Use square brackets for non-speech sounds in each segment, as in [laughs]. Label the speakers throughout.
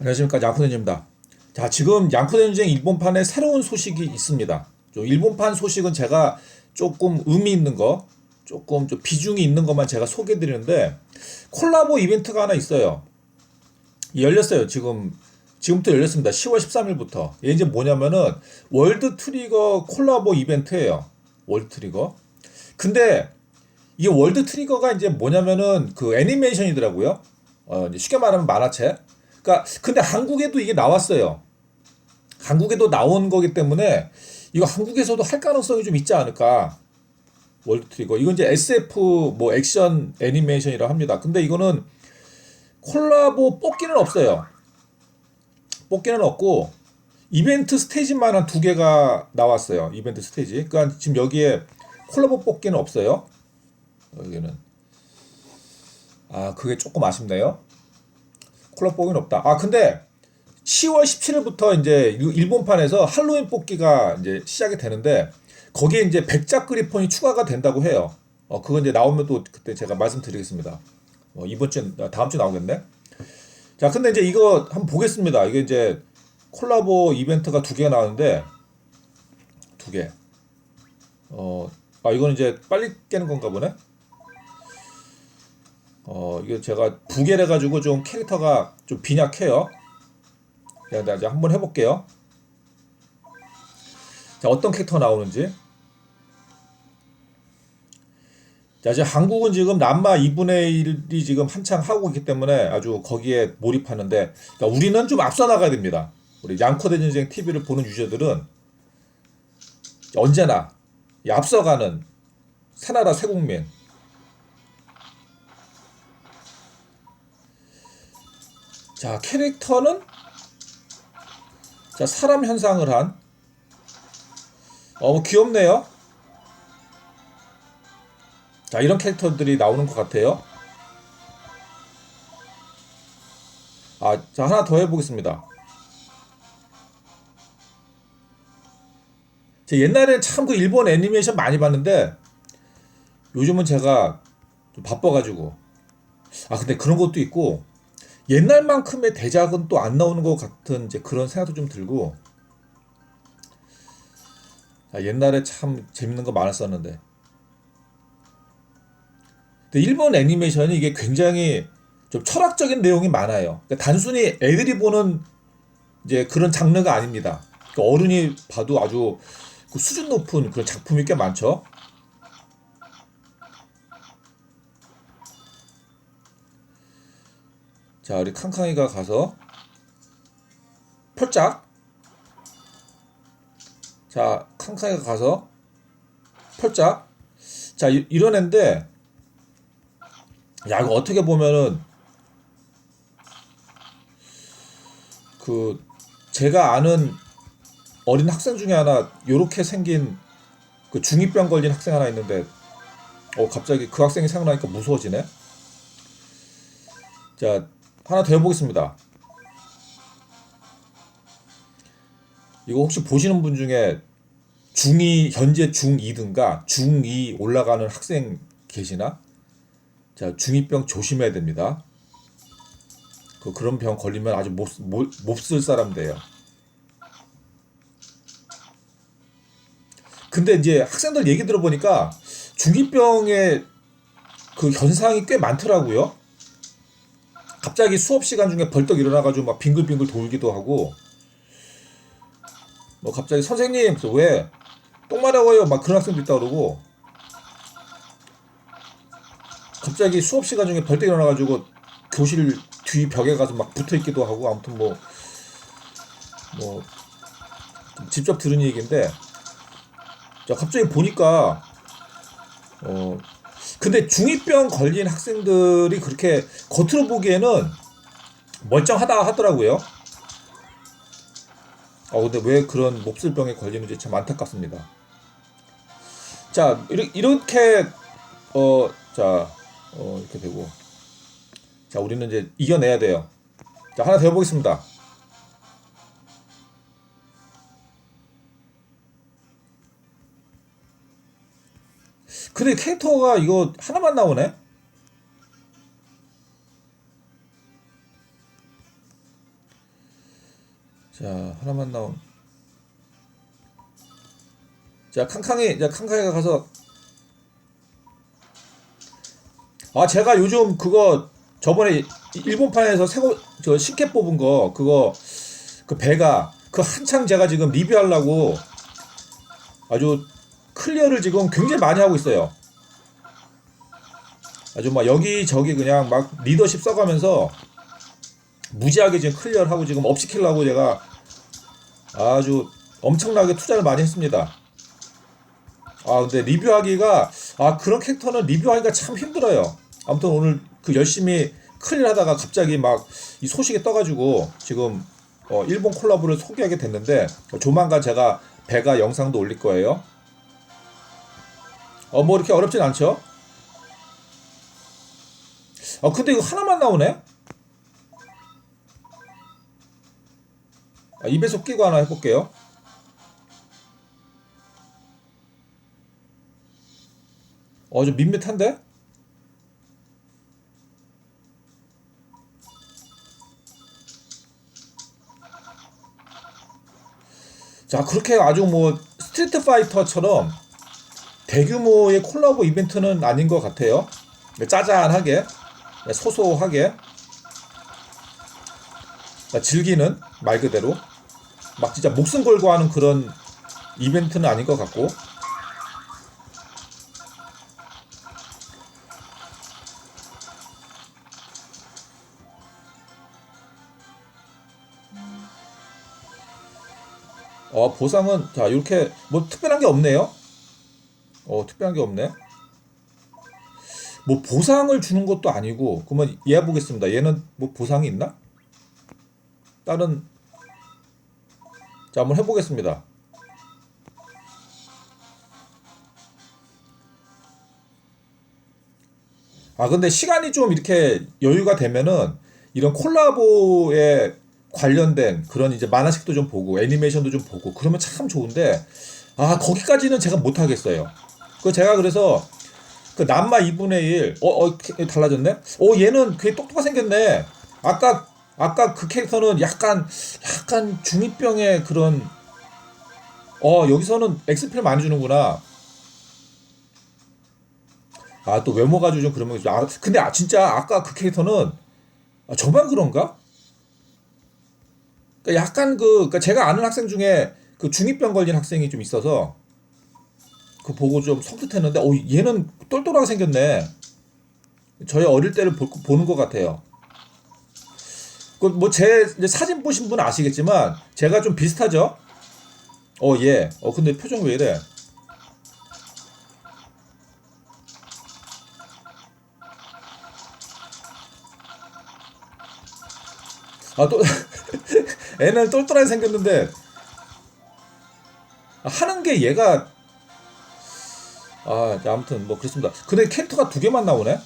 Speaker 1: 안녕하십니까 양코den입니다. 자 지금 양코den쟁 일본판에 새로운 소식이 있습니다. 좀 일본판 소식은 제가 조금 의미 있는 거, 조금 좀 비중이 있는 것만 제가 소개드리는데 콜라보 이벤트가 하나 있어요. 열렸어요. 지금 지금부터 열렸습니다. 10월 13일부터. 이게 이제 뭐냐면은 월드 트리거 콜라보 이벤트예요. 월드 트리거. 근데 이게 월드 트리거가 이제 뭐냐면은 그 애니메이션이더라고요. 어, 쉽게 말하면 만화책. 그러니까 근데 한국에도 이게 나왔어요. 한국에도 나온 거기 때문에 이거 한국에서도 할 가능성이 좀 있지 않을까. 월드 트리거. 이건 이제 SF 뭐 액션 애니메이션이라 합니다. 근데 이거는 콜라보 뽑기는 없어요. 뽑기는 없고 이벤트 스테이지만 한 두 개가 나왔어요. 이벤트 스테이지. 그러니까 지금 여기에 콜라보 뽑기는 없어요. 여기는 아 그게 조금 아쉽네요. 콜라보 뽑기는 없다. 아 근데 10월 17일부터 이제 일- 일본판에서 할로윈 뽑기가 이제 시작이 되는데 거기에 이제 백작 그리폰이 추가가 된다고 해요. 어 그건 이제 나오면 또 그때 제가 말씀드리겠습니다. 어, 이번 주 다음 주 나오겠네. 자, 근데 이제 이거 한번 보겠습니다. 이게 이제 콜라보 이벤트가 두 개가 나왔는데 두 개. 어, 아 이거는 이제 빨리 깨는 건가 보네. 어, 이거 제가 부계를 가지고 좀 캐릭터가 좀 빈약해요. 자, 나 이제 한번 해볼게요. 자, 어떤 캐릭터가 나오는지. 자, 이제 한국은 지금 남마 2분의 1이 지금 한창 하고 있기 때문에 아주 거기에 몰입하는데, 그러니까 우리는 좀 앞서 나가야 됩니다. 우리 양코대 전쟁 TV를 보는 유저들은 언제나 이 앞서가는 새나라 새국민. 자, 캐릭터는 자, 사람 현상을 한 어, 뭐 귀엽네요. 자, 이런 캐릭터들이 나오는 것 같아요. 아, 자, 하나 더 해보겠습니다. 제 옛날에 참그 일본 애니메이션 많이 봤는데, 요즘은 제가 좀 바빠가지고. 아, 근데 그런 것도 있고, 옛날만큼의 대작은 또 안 나오는 것 같은 이제 그런 생각도 좀 들고, 아, 옛날에 참 재밌는 거 많았었는데. 근데 일본 애니메이션이 이게 굉장히 좀 철학적인 내용이 많아요. 그러니까 단순히 애들이 보는 이제 그런 장르가 아닙니다. 그러니까 어른이 봐도 아주 그 수준 높은 그런 작품이 꽤 많죠. 자 우리 캉캉이가 가서 폴짝 자 캉캉이가 가서 폴짝 자 이, 이런 앤데 야 이거 어떻게 보면은 그 제가 아는 어린 학생 중에 하나 요렇게 생긴 그 중이병 걸린 학생 하나 있는데 어 갑자기 그 학생이 생각나니까 무서워지네. 자 하나 더 해보겠습니다. 이거 혹시 보시는 분 중에 중2 현재 중2든가 중2 올라가는 학생 계시나? 자, 중이병 조심해야 됩니다. 그 그런 병 걸리면 아주 못못쓸 사람 돼요. 근데 이제 학생들 얘기 들어보니까 중이병의 그 현상이 꽤 많더라고요. 갑자기 수업 시간 중에 벌떡 일어나가지고 막 빙글빙글 돌기도 하고, 뭐 갑자기 선생님 왜 똥 마려워요? 막 그런 학생도 있다 그러고, 갑자기 수업 시간 중에 벌떡 일어나가지고 교실 뒤 벽에 가서 막 붙어 있기도 하고. 아무튼 뭐뭐 직접 들은 얘기인데. 자 갑자기 보니까 어 근데 중이병 걸린 학생들이 그렇게 겉으로 보기에는 멀쩡하다 하더라고요. 어 근데 왜 그런 몹쓸 병에 걸리는지 참 안타깝습니다. 자 이렇게 이렇게 어자 어, 이렇게 되고. 자, 우리는 이제 이겨내야 돼요. 자, 하나 더 해보겠습니다. 근데 캐릭터가 이거 하나만 나오네? 자 하나만 나온 자 칸칸이 자 칸칸이가 가서 아 제가 요즘 그거 저번에 일본판에서 새거 저 신캐 뽑은 거 그거 그 배가 그 한창 제가 지금 리뷰하려고 아주 클리어를 지금 굉장히 많이 하고 있어요. 아주 막 여기 저기 그냥 막 리더십 써가면서 무지하게 지금 클리어를 하고 지금 업 시키려고 제가 아주 엄청나게 투자를 많이 했습니다. 아 근데 리뷰하기가 아 그런 캐릭터는 리뷰하기가 참 힘들어요. 아무튼 오늘 그 열심히 클리어 하다가 갑자기 막 이 소식이 떠가지고 지금 어, 일본 콜라보를 소개하게 됐는데 어, 조만간 제가 배가 영상도 올릴 거예요. 어 뭐 이렇게 어렵진 않죠? 어 근데 이거 하나만 나오네? 아, 입에서 끼고 하나 해볼게요. 어, 좀 밋밋한데? 자, 그렇게 아주 뭐 스트리트 파이터처럼 대규모의 콜라보 이벤트는 아닌 것 같아요. 짜잔하게, 소소하게 즐기는 말 그대로 막 진짜 목숨 걸고 하는 그런 이벤트는 아닌 것 같고 어 보상은 자 이렇게 뭐 특별한 게 없네요. 어 특별한 게 없네. 뭐 보상을 주는 것도 아니고 그러면 얘 보겠습니다. 얘는 뭐 보상이 있나? 다른 자 한번 해보겠습니다. 아 근데 시간이 좀 이렇게 여유가 되면은 이런 콜라보에 관련된 그런 이제 만화책도 좀 보고 애니메이션도 좀 보고 그러면 참 좋은데 아 거기까지는 제가 못 하겠어요. 그 제가 그래서 그 남마 2분의 1, 어, 어, 달라졌네? 어, 얘는 그게 똑똑하게 생겼네. 아까, 아까 그 캐릭터는 약간, 약간 중2병의 그런, 어, 여기서는 엑스피를 많이 주는구나. 아, 또 외모 가지고 좀 그런 거. 아, 근데 아, 진짜 아까 그 캐릭터는, 아, 저만 그런가? 그러니까 약간 그, 그러니까 제가 아는 학생 중에 그 중2병 걸린 학생이 좀 있어서, 그 보고 좀 섬뜩했는데, 어, 얘는 똘똘하게 생겼네. 저희 어릴 때를 보, 보는 것 같아요. 그 뭐 제 사진 보신 분 아시겠지만 제가 좀 비슷하죠. 어 예. 어 근데 표정 왜 이래? 아또 [laughs] 애는 똘똘하게 생겼는데 하는 게 얘가 아 아무튼 뭐 그렇습니다. 근데 캐릭터가 두 개만 나오네.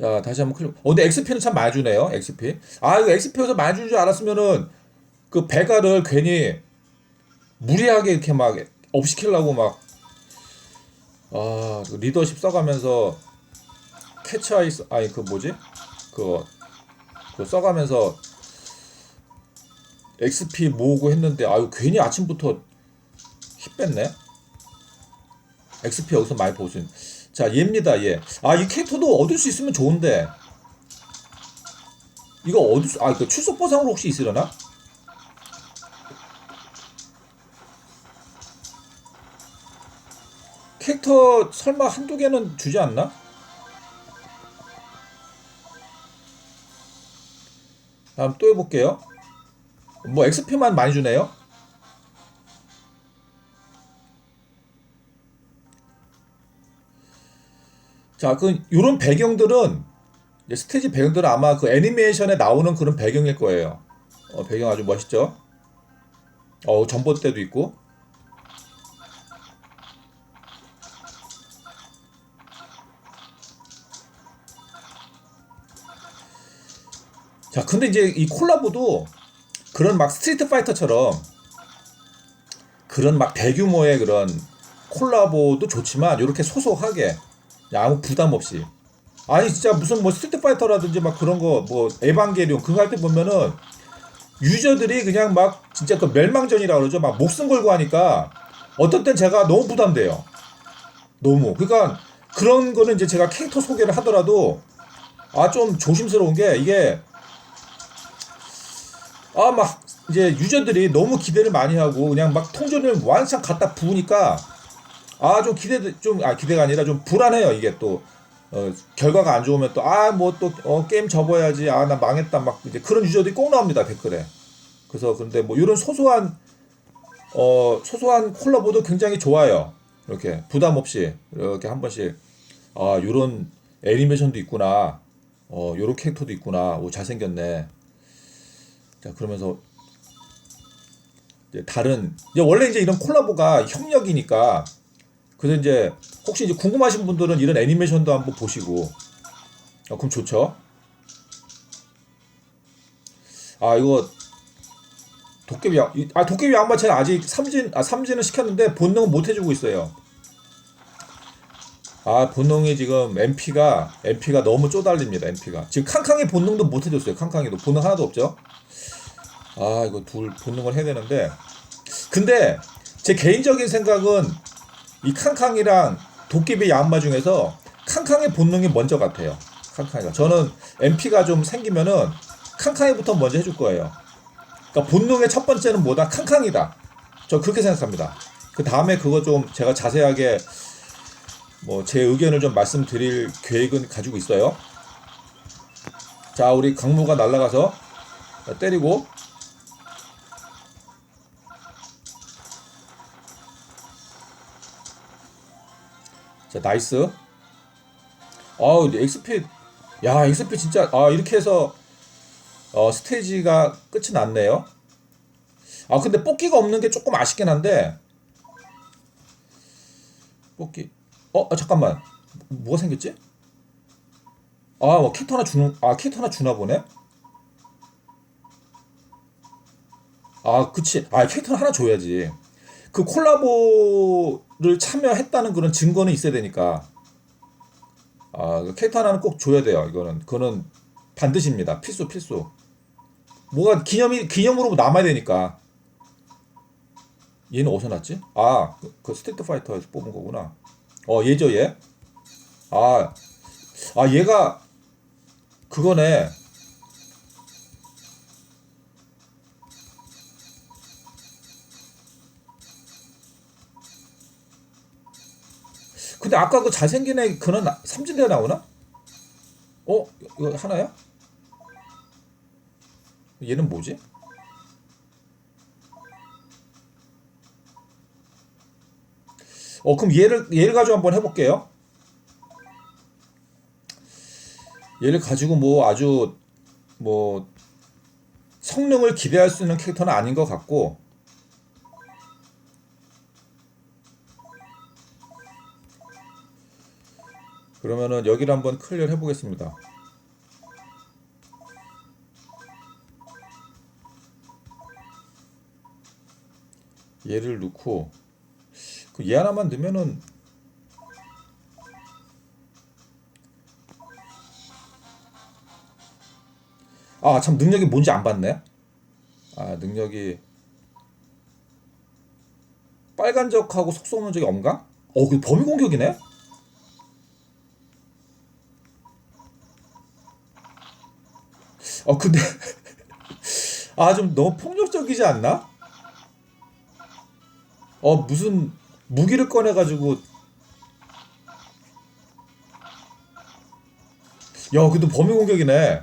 Speaker 1: 자 다시 한번 클릭. 어 근데 XP는 참 많이 주네요. XP. 아 이거 XP에서 많이 주는 줄 알았으면은 그 배가를 괜히 무리하게 이렇게 막 업시키려고 막 아, 그 리더십 써가면서 캐치 아이스 아니 그 뭐지? 그거 그거 써가면서 XP 모으고 했는데 아유 괜히 아침부터 힘 뺐네. XP 여기서 많이 보신. 자 얘입니다 얘. 아이 캐릭터도 얻을 수 있으면 좋은데 이거 얻을 수, 아그 출석 보상으로 혹시 있으려나? 캐릭터 설마 한두 개는 주지 않나? 다음 또 해볼게요. 뭐 XP만 많이 주네요. 자, 그 요런 배경들은 스테이지 배경들은 아마 그 애니메이션에 나오는 그런 배경일 거예요. 어, 배경 아주 멋있죠? 어, 전봇대도 있고. 자, 근데 이제 이 콜라보도 그런 막 스트리트 파이터처럼 그런 막 대규모의 그런 콜라보도 좋지만 이렇게 소소하게 아무 부담 없이 아니 진짜 무슨 뭐 스트리트 파이터라든지 막 그런 거 뭐 에반게리온 그거 할 때 보면은 유저들이 그냥 막 진짜 그 멸망전이라 그러죠. 막 목숨 걸고 하니까 어떤 땐 제가 너무 부담돼요. 너무. 그러니까 그런 거는 이제 제가 캐릭터 소개를 하더라도 아 좀 조심스러운 게 이게 아 막 이제 유저들이 너무 기대를 많이 하고 그냥 막 통전을 완창 갖다 부으니까 아 좀 기대 좀아 기대가 아니라 좀 불안해요 이게 또. 어, 결과가 안 좋으면 또아뭐또 어, 게임 접어야지. 아 나 망했다. 막 이제 그런 유저들이 꼭 나옵니다 댓글에. 그래서 근데 뭐 이런 소소한 어 소소한 콜라보도 굉장히 좋아요. 이렇게 부담 없이 이렇게 한 번씩. 아 요런 애니메이션도 있구나. 어 요런 캐릭터도 있구나. 오 잘생겼네 자 그러면서 이제 다른 이제 원래 이제 이런 콜라보가 협력이니까 그래서 이제 혹시 이제 궁금하신 분들은 이런 애니메이션도 한번 보시고 아, 그럼 좋죠. 아 이거 도깨비 아 도깨비 양반 제가 아직 삼진 아 삼진은 시켰는데 본능은 못 해주고 있어요. 아 본능이 지금 MP가 MP가 너무 쪼달립니다. MP가 지금 캉캉이 본능도 못 해줬어요. 캉캉이도 본능 하나도 없죠. 아 이거 둘 본능을 해야 되는데 근데 제 개인적인 생각은 이 캉캉이랑 도깨비 야마 중에서 캉캉의 본능이 먼저 같아요. 캉캉이가 저는 MP가 좀 생기면은 캉캉이부터 먼저 해줄 거예요. 그러니까 본능의 첫 번째는 뭐다? 캉캉이다. 저 그렇게 생각합니다. 그 다음에 그거 좀 제가 자세하게 뭐 제 의견을 좀 말씀드릴 계획은 가지고 있어요. 자 우리 강무가 날아가서 때리고 자, 나이스. 아우, XP 야, XP 진짜 아, 이렇게 해서 어, 스테이지가 끝이 났네요. 아, 근데 뽑기가 없는 게 조금 아쉽긴 한데 뽑기 어, 아, 잠깐만. 뭐가 생겼지? 아, 뭐 캐릭터 하나 주는 아, 캐릭터 하나 주나 보네. 아, 그치. 아, 캐릭터 하나 줘야지. 그 콜라보를 참여했다는 그런 증거는 있어야 되니까. 아, 그 캐릭터 하나는 꼭 줘야 돼요. 이거는 그거는 반드시입니다. 필수 필수. 뭐가 기념이 기념으로 남아야 되니까. 얘는 어디서 났지? 아, 그, 그 스트리트 파이터에서 뽑은 거구나. 어, 얘죠, 얘. 아, 아, 얘가 그거네. 근데 아까 그 잘생긴 애 그는 나- 삼진대가 나오나? 어? 이거 하나야? 얘는 뭐지? 어 그럼 얘를 얘를 가지고 한번 해볼게요. 얘를 가지고 뭐 아주 뭐 성능을 기대할 수 있는 캐릭터는 아닌 것 같고 그러면은 여기를 한번 클리어 해보겠습니다. 얘를 넣고 그얘 하나만 넣으면은 아 참 능력이 뭔지 안 봤네. 아 능력이 빨간적하고 속소 없는 적이 엄가? 어, 그 범위 공격이네. 어 근데 [laughs] 아 좀 너무 폭력적이지 않나? 어 무슨 무기를 꺼내 가지고 야 그래도 범위 공격이네.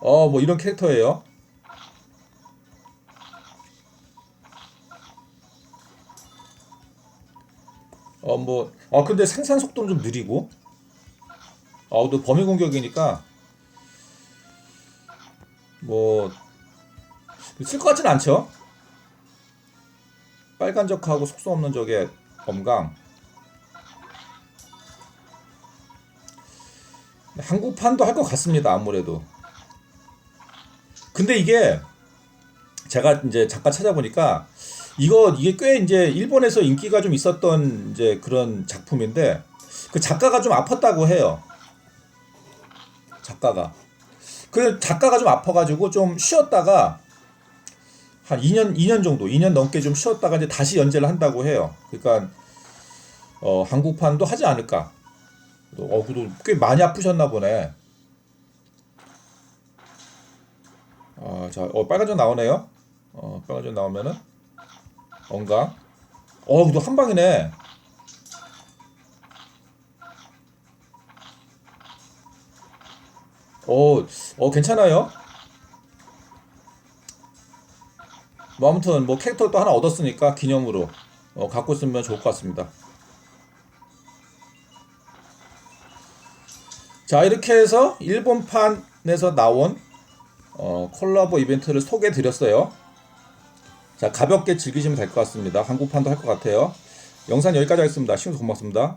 Speaker 1: 어 뭐 이런 캐릭터예요. 어뭐아 근데 생산 속도는 좀 느리고 어, 또 범위 공격이니까 뭐 쓸 것 같진 않죠. 빨간 적하고 속성 없는 적의 검강. 한국판도 할 것 같습니다. 아무래도. 근데 이게 제가 이제 잠깐 찾아보니까 이거 이게 꽤 이제 일본에서 인기가 좀 있었던 이제 그런 작품인데 그 작가가 좀 아팠다고 해요. 작가가. 그 작가가 좀 아파가지고 좀 쉬었다가 한 2년 2년 정도 2년 넘게 좀 쉬었다가 이제 다시 연재를 한다고 해요. 그러니까 어 한국판도 하지 않을까. 어 그래도 꽤 많이 아프셨나 보네. 아, 자, 어 빨간 점 나오네요. 어 빨간 점 나오면은 언가. 어, 그래도 한 방이네. 어, 어 괜찮아요. 뭐 아무튼 뭐 캐릭터 또 하나 얻었으니까 기념으로 어, 갖고 있으면 좋을 것 같습니다. 자 이렇게 해서 일본판에서 나온 어, 콜라보 이벤트를 소개해 드렸어요. 자 가볍게 즐기시면 될 것 같습니다. 한국판도 할 것 같아요. 영상 여기까지 하겠습니다. 시청해주셔서 고맙습니다.